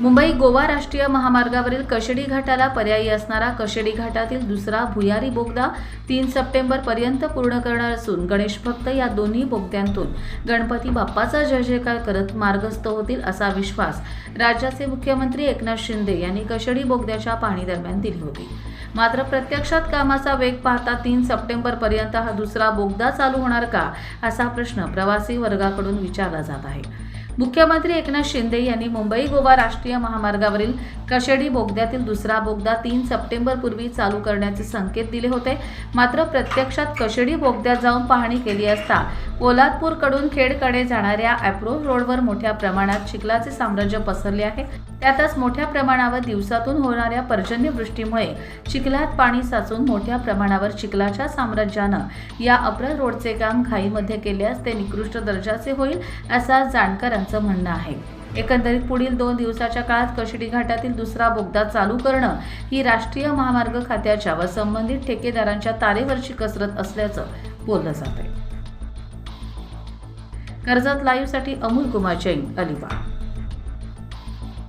मुंबई गोवा राष्ट्रीय महामार्गावरील कशेडी घाटाला पर्यायी असणारा कशेडी घाटातील दुसरा भुयारी बोगदा तीन सप्टेंबर पर्यंत पूर्ण करणार असून गणेश भक्त या दोन्ही बोगद्यांतून गणपती बाप्पाचा जय जयकार करत मार्गस्थ होतील असा विश्वास राज्याचे मुख्यमंत्री एकनाथ शिंदे यांनी कशेडी बोगद्याच्या पाहणी दरम्यान दिली होती. मात्र प्रत्यक्षात कामाचा वेग पाहता तीन सप्टेंबर पर्यंत हा दुसरा बोगदा चालू होणार का असा प्रश्न प्रवासी वर्गाकडून विचारला जात आहे. मुख्यमंत्री एकनाथ शिंदे यांनी मुंबई गोवा राष्ट्रीय महामार्गावरील कशेडी बोगद्यातील दुसरा बोगदा तीन सप्टेंबर पूर्वी चालू करण्याचे संकेत दिले होते. मात्र प्रत्यक्षात कशेडी बोगद्यात जाऊन पाहणी केली असता पोलादपूरकडून खेडकडे जाणाऱ्या ॲप्रो रोडवर मोठ्या प्रमाणात चिखलाचे साम्राज्य पसरले आहे. त्यातच मोठ्या प्रमाणावर दिवसातून होणाऱ्या पर्जन्यवृष्टीमुळे चिखलात पाणी साचून मोठ्या प्रमाणावर चिखलाच्या साम्राज्यानं या अप्रल रोडचे काम घाईमध्ये केल्यास ते निकृष्ट दर्जाचे होईल असा जाणकारांचं म्हणणं आहे. एकंदरीत पुढील दोन दिवसाच्या काळात कशिडी घाटातील दुसरा बोगदा चालू करणं ही राष्ट्रीय महामार्ग खात्याच्या व संबंधित ठेकेदारांच्या तारेवरची कसरत असल्याचं बोललं जात आहे कर्जत लाईव्हसाठी अमोल कुमार जैन अलिबाग.